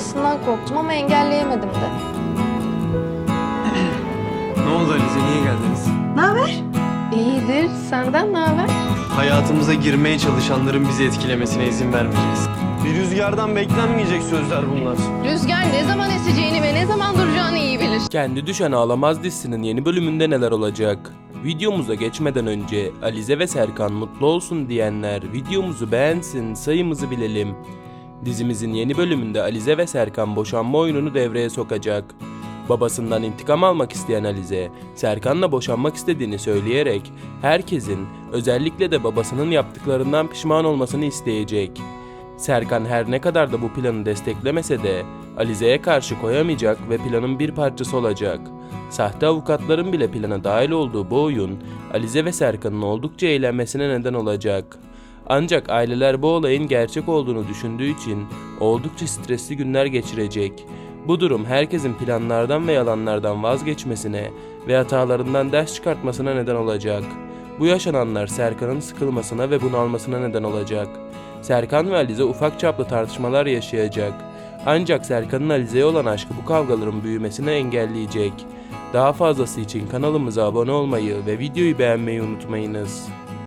olmasından korktum ama engelleyemedim de. Ne oldu Alize niye geldiniz? Ne haber? İyidir. Senden ne haber? Hayatımıza girmeye çalışanların bizi etkilemesine izin vermeyeceğiz. Bir rüzgardan beklenmeyecek sözler bunlar. Rüzgar ne zaman eseceğini ve ne zaman duracağını iyi bilir. Kendi Düşen Ağlamaz dizisinin yeni bölümünde neler olacak? Videomuza geçmeden önce Alize ve Serkan mutlu olsun diyenler videomuzu beğensin, sayımızı bilelim. Dizimizin yeni bölümünde Alize ve Serkan boşanma oyununu devreye sokacak. Babasından intikam almak isteyen Alize, Serkan'la boşanmak istediğini söyleyerek herkesin, özellikle de babasının yaptıklarından pişman olmasını isteyecek. Serkan her ne kadar da bu planı desteklemese de Alize'ye karşı koyamayacak ve planın bir parçası olacak. Sahte avukatların bile plana dahil olduğu bu oyun Alize ve Serkan'ın oldukça eğlenmesine neden olacak. Ancak aileler bu olayın gerçek olduğunu düşündüğü için oldukça stresli günler geçirecek. Bu durum herkesin planlardan ve yalanlardan vazgeçmesine ve hatalarından ders çıkartmasına neden olacak. Bu yaşananlar Serkan'ın sıkılmasına ve bunalmasına neden olacak. Serkan ve Alize ufak çaplı tartışmalar yaşayacak. Ancak Serkan'ın Alize'ye olan aşkı bu kavgaların büyümesini engelleyecek. Daha fazlası için kanalımıza abone olmayı ve videoyu beğenmeyi unutmayınız.